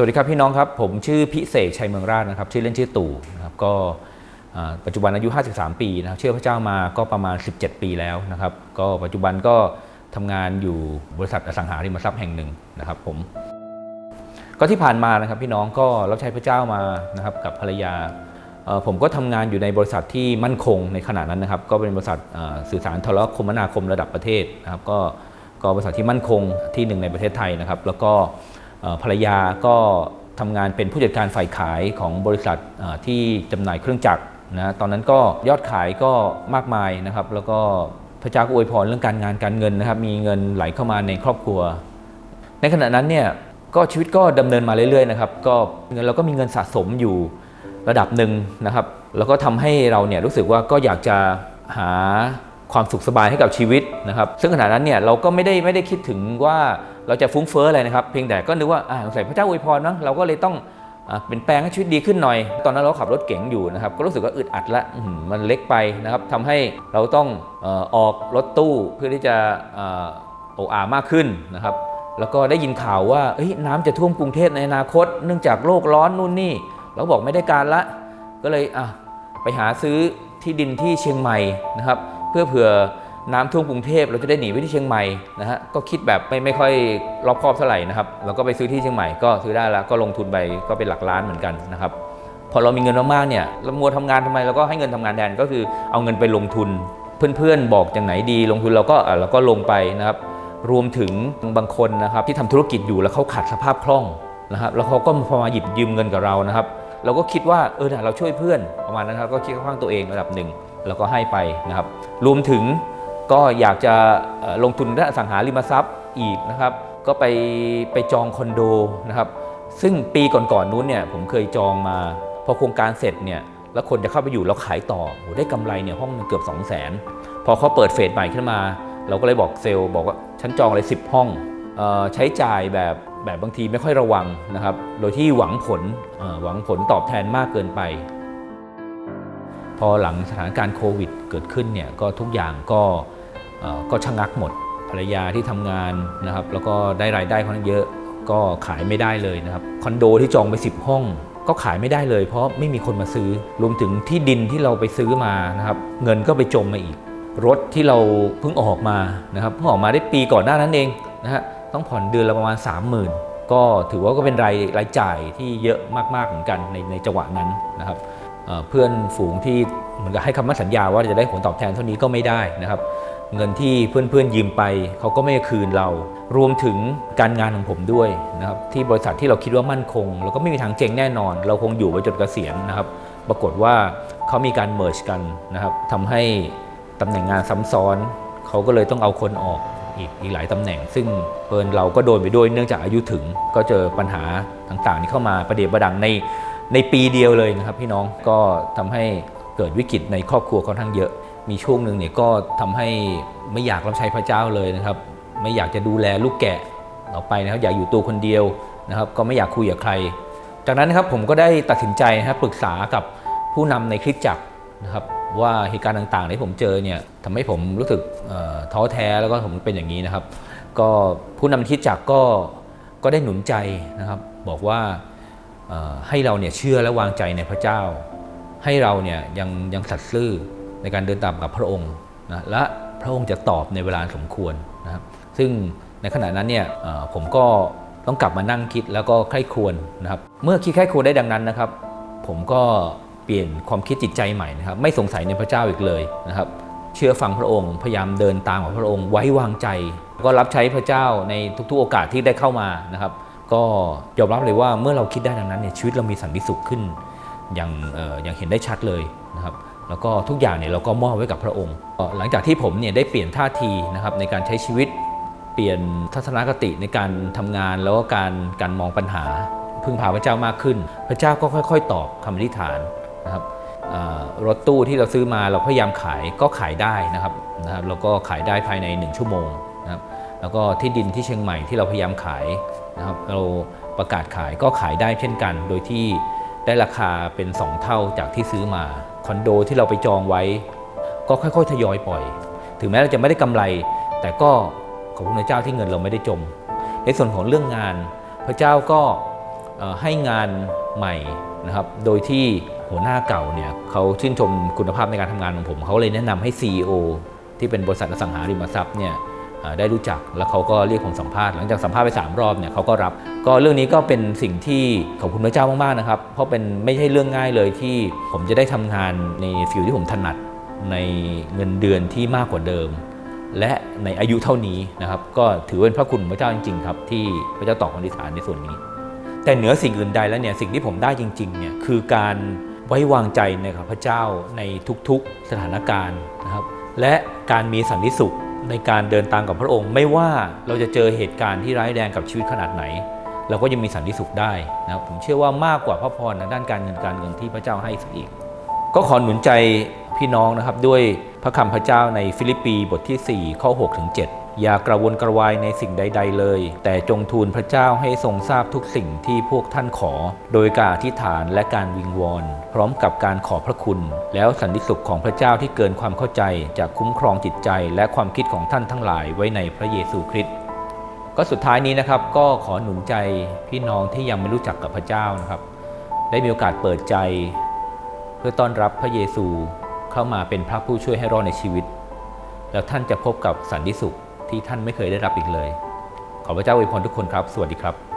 วัสดีครับพี่น้องครับ ผมชื่อพิเศษชัยเมืองราชนะครับ ชื่อเล่นชื่อตู่นะครับก็ปัจจุบันอายุ 53 ปีนะครับเชื่อพระเจ้ามาก็ประมาณ 17 ปีแล้วนะครับ ก็ปัจจุบันก็ทำงานอยู่บริษัทอสังหาริมทรัพย์แห่งหนึ่งนะครับผมก็ที่ผ่านมานะครับพี่น้องก็รับใช้พระเจ้ามานะครับกับภรรยาผมก็ทำงานอยู่ในบริษัทที่มั่นคงในขณะนั้นนะครับ ก็เป็นบริษัทสื่อสารโทรคมนาคมระดับประเทศนะครับ ก็ก็บริษัทที่มั่นคงที่หนึ่งในประเทศไทยนะครับ แล้วก็ ภรรยาก็ทำงานเป็นผู้จัดการฝ่ายขายของบริษัทที่จำหน่ายเครื่องจักรนะตอนนั้นก็ยอดขายก็มากมายนะครับ แล้วก็พระเจ้าก็อวยพรเรื่องการงานการเงินนะครับ มีเงินไหลเข้ามาในครอบครัว ในขณะนั้นเนี่ยก็ชีวิตก็ดำเนินมาเรื่อยๆนะครับก็เงินเราก็มีเงินสะสมอยู่ระดับหนึ่งนะครับ แล้วก็ทำให้เราเนี่ยรู้สึกว่าก็อยากจะหา ความสุขสบายให้กับชีวิตนะครับ ซึ่งขณะนั้นเนี่ยเราก็ไม่ได้ไม่ได้คิดถึงว่าเราจะฟุ้งเฟ้ออะไรนะครับ เพียงแต่ก็นึกว่าอ่าสงสัยพระเจ้าอวยพรมั้งเราก็เลยต้องอเปลี่ยนแปลงให้ชีวิตดีขึ้นหน่อย ตอนนั้นเราขับรถเก๋งอยู่นะครับก็รู้สึกว่าอึดอัดละมันเล็กไปนะครับทำให้เราต้องอออกรถตู้เพื่อที่จะโออามากขึ้นนะครับแล้วก็ได้ยินข่าวว่าเอ้ยน้ำจะท่วมกรุงเทพในอนาคต เนื่องจากโลกร้อนนู่นนี่ เราบอกไม่ได้การละ ก็เลยอะไปหาซื้อที่ดินที่เชียงใหม่นะครับ เพื่อเผื่อน้ำท่วมกรุงเทพเราจะได้หนีไปที่เชียงใหม่นะฮะก็คิดแบบไม่ไม่ค่อยรอบคอบเท่าไหร่นะครับเราก็ไปซื้อที่เชียงใหม่ก็ซื้อได้แล้วก็ลงทุนไปก็เป็นหลักล้านเหมือนกันนะครับพอเรามีเงินมากๆเนี่ยเรามัวทำงานทำไมเราก็ให้เงินทำงานแทนก็คือเอาเงินไปลงทุน เพื่อนๆบอกอย่างไหนดี ลงทุนเราก็อะเราก็ลงไปนะครับรวมถึงบางคนนะครับที่ทำธุรกิจอยู่แล้วเขาขาดสภาพคล่องนะครับแล้วเขาก็พอมาหยิบยืมเงินกับเรานะครับ เราก็คิดว่าเออเนี่ยเราช่วยเพื่อนประมาณนั้นครับก็คิดข้างตัวเองระดับหนึ่งแล้วก็ให้ไปนะครับ รวมถึงก็อยากจะลงทุนด้านอสังหาริมทรัพย์อีกนะครับ ก็ไปไปจองคอนโดนะครับ ซึ่งปีก่อนๆนู้นเนี่ยผมเคยจองมาพอโครงการเสร็จเนี่ยแล้วคนจะเข้าไปอยู่แล้วขายต่อโหได้กำไรเนี่ยห้องนึงเกือบ 2 0 0 0 0นพอเขาเปิดเฟสใหม่ขึ้นมา เราก็เลยบอกเซลล์บอกว่าฉันจองเลย10 ห้องออใช้จ่ายแบบ แบบบางทีไม่ค่อยระวังนะครับ โดยที่หวังผลหวังผลตอบแทนมากเกินไป พอหลังสถานการณ์โควิดเกิดขึ้นเนี่ยก็ทุกอย่างก็ก็ชะงักหมดภรรยาที่ทำงานนะครับ แล้วก็ได้รายได้ค่อนข้างเยอะก็ขายไม่ได้เลยนะครับคอนโดที่จองไป 10 ห้อง ก็ขายไม่ได้เลย เพราะไม่มีคนมาซื้อรวมถึงที่ดินที่เราไปซื้อมานะครับ เงินก็ไปจมมาอีก รถที่เราเพิ่งออกมานะครับเพิ่งออกมาได้ปีก่อนหน้านั้นเองนะฮะ ต้องผ่อนเดือนละประมาณ 30,000 ก็ถือว่าก็เป็นรายรายจ่ายที่เยอะมากๆเหมือนกันในในจังหวะนั้นนะครับเเพื่อนฝูงที่เหมือนกับให้คำมั่นสัญญาว่าจะได้ผลตอบแทนเท่านี้ก็ไม่ได้นะครับ เงินที่เพื่อนๆยืมไปเขาก็ไม่คืนเรา รวมถึงการงานของผมด้วยนะครับที่บริษัทที่เราคิดว่ามั่นคง แล้วก็ไม่มีทางเจ๊งแน่นอน เราคงอยู่ไปจนเกษียณนะครับ ปรากฏว่าเขามีการเมิร์ชกันนะครับทำให้ตำแหน่งงานซ้ำซ้อนเขาก็เลยต้องเอาคนออก อีกอีกหลายตำแหน่ง ซึ่งเพิ่นเราก็โดนไปด้วยเนื่องจากอายุถึงก็เจอปัญหาต่างๆ ที่เข้ามาประเดี๋ยวประดังในในปีเดียวเลยนะครับพี่น้องก็ทำให้เกิดวิกฤตในครอบครัวค่อนข้างเยอะ มีช่วงหนึ่งเนี่ยก็ทำให้ไม่อยากรับใช้พระเจ้าเลยนะครับ ไม่อยากจะดูแลลูกแกะต่อไปนะครับอยากอยู่ตัวคนเดียวนะครับ ก็ไม่อยากคุยกับใคร จากนั้นนะครับผมก็ได้ตัดสินใจนะครับปรึกษากับผู้นำในคริสตจักร นะครับว่าเหตุการณ์ต่างๆที่ผมเจอเนี่ยทำให้ผมรู้สึกท้อแท้แล้วก็ผมเป็นอย่างนี้นะครับ ก็ผู้นำคริสตจักก็ก็ได้หนุนใจนะครับ บอกว่าให้เราเนี่ยเชื่อและวางใจในพระเจ้า ให้เราเนี่ยยังยังสัตย์ซื่อในการเดินตามกับพระองค์นะและพระองค์จะตอบในเวลาสมควรนะครับ ซึ่งในขณะนั้นเนี่ยผมก็ต้องกลับมานั่งคิดแล้วก็ใคร่ครวญนะครับ เมื่อคิดใคร่ครวญได้ดังนั้นนะครับ ผมก็ เปลี่ยนความคิดจิตใจใหม่นะครับ ไม่สงสัยในพระเจ้าอีกเลยนะครับ เชื่อฟังพระองค์ พยายามเดินตามของพระองค์ ไว้วางใจ ก็รับใช้พระเจ้าในทุกๆโอกาสที่ได้เข้ามานะครับ ก็ยอมรับเลยว่าเมื่อเราคิดได้ดังนั้นเนี่ยชีวิตเรามีสันติสุขขึ้น อย่างอออย่างเห็นได้ชัดเลยนะครับแล้วก็ทุกอย่างเนี่ยเราก็มอบไว้กับพระองค์ หลังจากที่ผมเนี่ยได้เปลี่ยนท่าทีนะครับในการใช้ชีวิต เปลี่ยนทัศนคติในการทำงานแล้วก็การการมองปัญหา พึ่งพาพระเจ้ามากขึ้น พระเจ้าก็ค่อย ๆ ตอบคำอธิษฐาน นะครับรถตู้ที่เราซื้อมาเราพยายามขายก็ขายได้นะครับนะครับแล้วก็ขายได้ภายใน 1 ชั่วโมงนะครับแล้วก็ที่ดินที่เชียงใหม่ที่เราพยายามขายนะครับเราประกาศขายก็ขายได้เช่นกัน โดยที่ได้ราคาเป็น 2 เท่าจากที่ซื้อมาคอนโดที่เราไปจองไว้ ก็ค่อยๆทยอยปล่อย ถึงแม้เราจะไม่ได้กำไร แต่ก็ขอบคุณพระเจ้าที่เงินเราไม่ได้จม ในส่วนของเรื่องงาน พระเจ้าก็ให้งานใหม่นะครับ โดยที่ หัวหน้าเก่าเนี่ยเขาชื่นชมคุณภาพในการทำงานของผม เขาเลยแนะนำให้ CEO ที่เป็นบริษัทอสังหาริมทรัพย์เนี่ยได้รู้จักแล้วเขาก็เรียกผมสัมภาษณ์หลังจากสัมภาษณ์ไป 3 รอบเนี่ยเขาก็รับ ก็เรื่องนี้ก็เป็นสิ่งที่ขอบคุณพระเจ้ามากๆนะครับ เพราะเป็นไม่ใช่เรื่องง่ายเลยที่ผมจะได้ทำงานในฟิลที่ผมถนัดในเงินเดือนที่มากกว่าเดิม และในอายุเท่านี้นะครับก็ถือเป็นพระคุณของพระเจ้าจริงๆครับที่พระเจ้าตอบคำอธิษฐานในส่วนนี้ แต่เหนือสิ่งอื่นใดแล้วเนี่ยสิ่งที่ผมได้จริงๆเนี่ยคือการ ไว้วางใจในพระเจ้าในทุกๆสถานการณ์นะครับ และการมีสันติสุขในการเดินตามกับพระองค์ ไม่ว่าเราจะเจอเหตุการณ์ที่ร้ายแรงกับชีวิตขนาดไหน เราก็ยังมีสันติสุขได้นะครับผมเชื่อว่ามากกว่าพระพรในด้านการเงินการเงินที่พระเจ้าให้สักอีก ก็ขอหนุนใจพี่น้องนะครับด้วยพระคำพระเจ้าในฟิลิปปีบทที่ 4 ข้อ6ถึง7อย่ากระวนกระวายในสิ่งใด ๆ เลย แต่จงทูลพระเจ้าให้ทรงทราบทุกสิ่งที่พวกท่านขอ โดยการอธิษฐานและการวิงวอน พร้อมกับการขอพระคุณ แล้วสันติสุขของพระเจ้าที่เกินความเข้าใจจะคุ้มครองจิตใจ และความคิดของท่านทั้งหลายไว้ในพระเยซูคริสต์ก็สุดท้ายนี้นะครับก็ขอหนุนใจพี่น้องที่ยังไม่รู้จักกับพระเจ้านะครับ ได้มีโอกาสเปิดใจ เพื่อต้อนรับพระเยซูเข้ามาเป็นพระผู้ช่วยให้รอดในชีวิต แล้วท่านจะพบกับสันติสุขที่ท่านไม่เคยได้รับอีกเลย ขอพระเจ้าอวยพรทุกคนครับ สวัสดีครับ